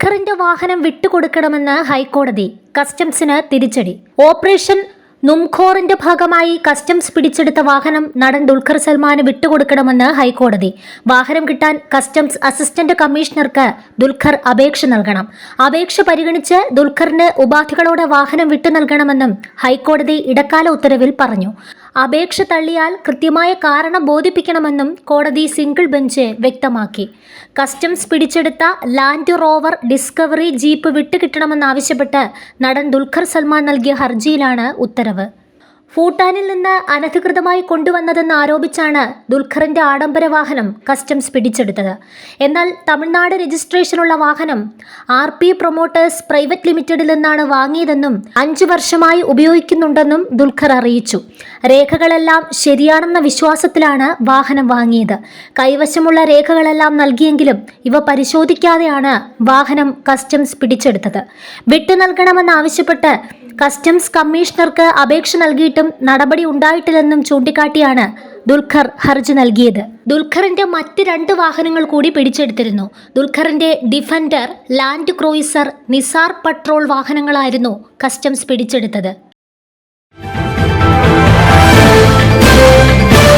ദുൽഖറിന്റെ വാഹനം വിട്ടുകൊടുക്കണമെന്ന് ഹൈക്കോടതി കസ്റ്റംസിന് തിരിച്ചടി. ഓപ്പറേഷൻ നുംഖോറിന്റെ ഭാഗമായി കസ്റ്റംസ് പിടിച്ചെടുത്ത വാഹനം നടൻ ദുൽഖർ സൽമാന് വിട്ടുകൊടുക്കണമെന്ന് ഹൈക്കോടതി. വാഹനം കിട്ടാൻ കസ്റ്റംസ് അസിസ്റ്റന്റ് കമ്മീഷണർക്ക് ദുൽഖർ അപേക്ഷ നൽകണം. അപേക്ഷ പരിഗണിച്ച് ദുൽഖറിന് ഉപാധികളോടെ വാഹനം വിട്ടു നൽകണമെന്നും ഹൈക്കോടതി ഇടക്കാല ഉത്തരവിൽ പറഞ്ഞു. അപേക്ഷ തള്ളിയാൽ കൃത്യമായ കാരണം ബോധിപ്പിക്കണമെന്നും കോടതി സിംഗിൾ ബെഞ്ച് വ്യക്തമാക്കി. കസ്റ്റംസ് പിടിച്ചെടുത്ത ലാൻഡ് റോവർ ഡിസ്കവറി ജീപ്പ് വിട്ടുകിട്ടണമെന്നാവശ്യപ്പെട്ട് നടൻ ദുൽഖർ സൽമാൻ നൽകിയ ഹർജിയിലാണ് ഉത്തരവ്. ഭൂട്ടാനിൽ നിന്ന് അനധികൃതമായി കൊണ്ടുവന്നതെന്ന് ആരോപിച്ചാണ് ദുൽഖറിന്റെ ആഡംബര വാഹനം കസ്റ്റംസ് പിടിച്ചെടുത്തത്. എന്നാൽ തമിഴ്നാട് രജിസ്ട്രേഷനുള്ള വാഹനം ആർ പി പ്രൊമോട്ടേഴ്സ് പ്രൈവറ്റ് ലിമിറ്റഡിൽ നിന്നാണ് വാങ്ങിയതെന്നും അഞ്ചു വർഷമായി ഉപയോഗിക്കുന്നുണ്ടെന്നും ദുൽഖർ അറിയിച്ചു. രേഖകളെല്ലാം ശരിയാണെന്ന വിശ്വാസത്തിലാണ് വാഹനം വാങ്ങിയത്. കൈവശമുള്ള രേഖകളെല്ലാം നൽകിയെങ്കിലും ഇവ പരിശോധിക്കാതെയാണ് വാഹനം കസ്റ്റംസ് പിടിച്ചെടുത്തത്. വിട്ടു നൽകണമെന്നാവശ്യപ്പെട്ട് കസ്റ്റംസ് കമ്മീഷണർക്ക് അപേക്ഷ നൽകിയിട്ടും നടപടി ഉണ്ടായിട്ടില്ലെന്നും ചൂണ്ടിക്കാട്ടിയാണ് ദുൽഖർ ഹർജി നൽകിയത്. ദുൽഖറിന്റെ മറ്റ് രണ്ട് വാഹനങ്ങൾ കൂടി പിടിച്ചെടുത്തിരുന്നു. ദുൽഖറിന്റെ Defender Land Cruiser Nissan Patrol വാഹനങ്ങളായിരുന്നു customs പിടിച്ചെടുത്തത്.